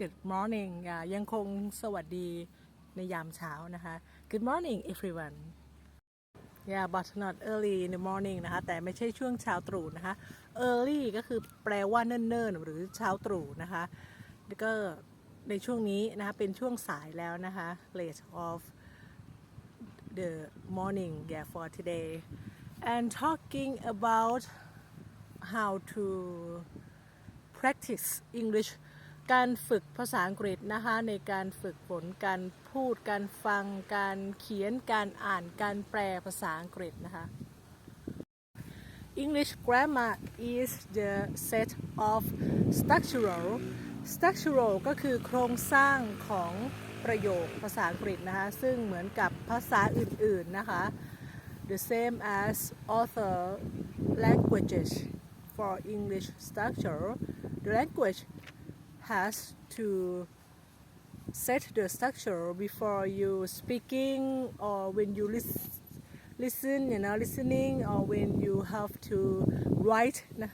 Good morning อ่ายังคงสวัสดีในยามเช้านะคะ Good morning everyone yeah but not early in the morning นะคะ แต่ไม่ใช่ช่วงเช้าตรู่นะคะ early ก็คือแปลว่าเนิ่นๆ หรือเช้าตรู่นะคะ แล้วก็ในช่วงนี้นะคะ เป็นช่วงสายแล้วนะคะ late of the morning yeah for today and talking about how to practice English การฝึกภาษาอังกฤษนะคะในการฝึกฝนการพูดการฟัง การเขียนการอ่านการแปลภาษาอังกฤษนะคะ English grammar is the set of structural structural ก็คือโครงสร้างของประโยคภาษาอังกฤษนะคะซึ่งเหมือนกับภาษาอื่นๆนะคะ the same as other languages for English structure the language has to set the structure before you speaking or when you lis- listen you know listening or when you have to write นะ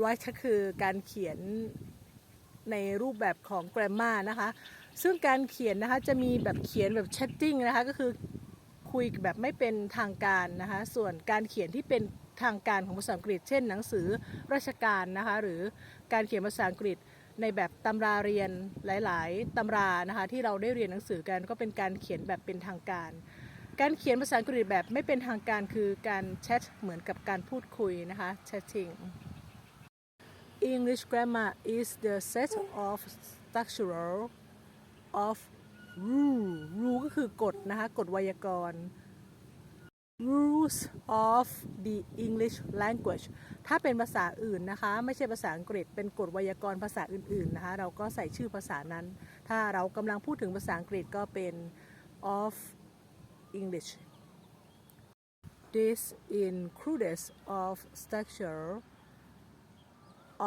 write ก็คือการเขียนในรูปแบบของ grammar นะคะ ซึ่งการเขียนนะคะจะมีแบบเขียนแบบ chatting นะคะ ก็คือคุยแบบไม่เป็นทางการนะคะ ส่วนการเขียนที่เป็นทางการของภาษาอังกฤษ เช่น หนังสือราชการนะคะ หรือการเขียนภาษาอังกฤษ ในแบบตำราเรียนหลาย ๆตำรานะคะที่เราได้เรียนหนังสือกันก็เป็นการเขียนแบบเป็นทางการ การเขียนภาษาอังกฤษแบบไม่เป็นทางการคือการแชทเหมือนกับการพูดคุยนะคะ chatting English grammar is the set of structural of rule rule ก็คือกฎนะคะกฎไวยากรณ์ rules of the English language ถ้าเป็นภาษาอื่นนะคะ ไม่ใช่ภาษาอังกฤษ เป็นกฎไวยากรณ์ภาษาอื่นๆนะคะ เราก็ใส่ชื่อภาษานั้น ถ้าเรากำลังพูดถึงภาษาอังกฤษก็เป็น of English this includes of structure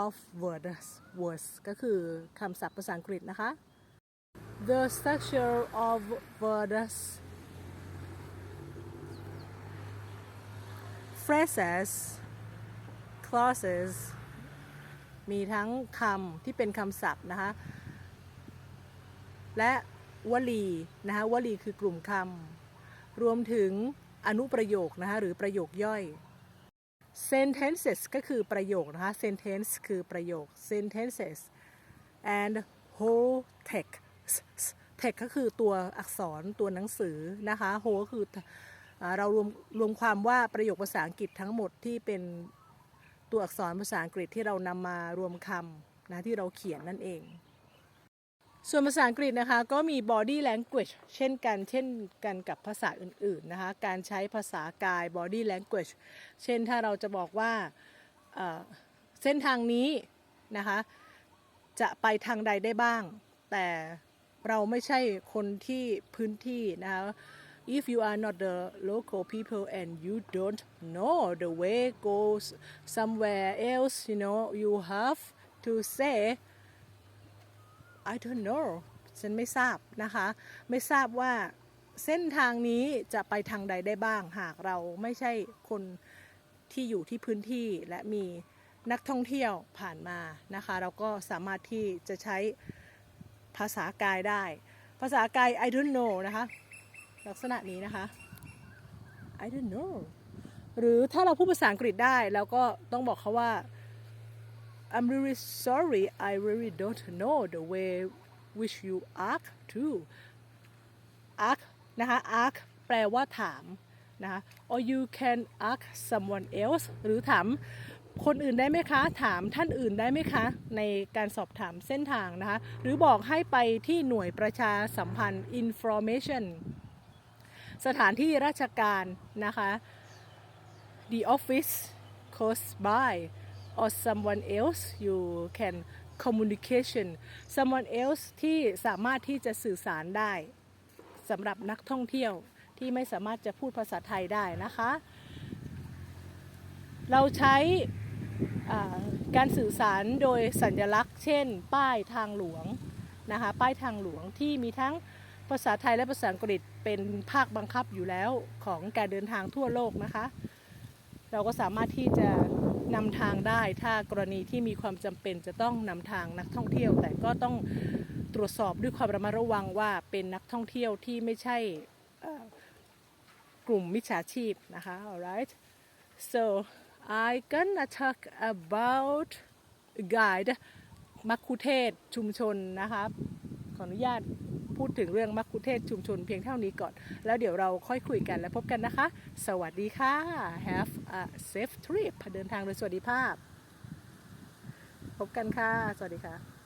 of words words ก็คือคำศัพท์ภาษาอังกฤษนะคะ the structure of words phrases clauses มีทั้งคำที่เป็นคำศัพท์นะคะและวลีนะคะวลีคือกลุ่มคำรวมถึงอนุประโยคนะคะหรือประโยคย่อย sentences ก็คือประโยคนะคะ sentence คือประโยค sentences and whole text text ก็คือตัวอักษรตัวหนังสือนะคะ whole ก็คือ เรารวมรวมความว่าประโยคภาษาอังกฤษทั้งหมดที่เป็นตัวอักษรภาษาอังกฤษที่เรานำมารวมคำนะที่เราเขียนนั่นเอง ส่วนภาษาอังกฤษนะคะก็มี body language เช่นกันเช่นกันกับภาษาอื่นๆนะคะการใช้ภาษากาย body language เช่นถ้าเราจะบอกว่าเอ่อเส้นทางนี้นะคะจะไปทางใดได้บ้าง แต่เราไม่ใช่คนที่พื้นที่นะคะ if you are not the local people and you don't know the way goes somewhere else you know you have to say I don't know ฉันไม่ทราบนะคะ ไม่ทราบว่าเส้นทางนี้จะไปทางใดได้บ้าง หากเราไม่ใช่คนที่อยู่ที่พื้นที่และมีนักท่องเที่ยวผ่านมานะคะ เราก็สามารถที่จะใช้ภาษากายได้ ภาษากาย I don't know นะคะ ลักษณะนี้นะคะ I don't know หรือถ้าเราพูดภาษาอังกฤษได้เราก็ต้องบอกเขาว่า I'm really sorry I really don't know the way which you ask to ask นะคะ ask แปลว่าถามนะคะ or you can ask someone else หรือถามคนอื่นได้ไหมคะ ถามท่านอื่นได้ไหมคะ ในการสอบถามเส้นทางนะคะ หรือบอกให้ไปที่หน่วยประชาสัมพันธ์ information สถานที่ราชการนะคะ the office close by or someone else you can communication someone else ที่สามารถที่จะสื่อสารได้สำหรับนักท่องเที่ยวที่ไม่สามารถจะพูดภาษาไทยได้นะคะ เราใช้การสื่อสารโดยสัญลักษณ์ เช่น ป้ายทางหลวงนะคะ ป้ายทางหลวงที่มีทั้ง ภาษาไทยและภาษาอังกฤษเป็นภาคบังคับอยู่แล้วของการเดินทางทั่วโลกนะคะ เราก็สามารถที่จะนำทางได้ถ้ากรณีที่มีความจำเป็นจะต้องนำทางนักท่องเที่ยว แต่ก็ต้องตรวจสอบด้วยความระมัดระวังว่าเป็นนักท่องเที่ยวที่ไม่ใช่กลุ่มมิจฉาชีพนะคะ alright so I gonna talk about guide มัคคุเทศชุมชนนะคะขออนุญาต พูดถึงเรื่องมัคคุเทศชุมชนเพียงเท่านี้ก่อน แล้วเดี๋ยวเราค่อยคุยกันและพบกันนะคะ สวัสดีค่ะ have a safe trip เดินทางโดยสวัสดิภาพ พบกันค่ะ สวัสดีค่ะ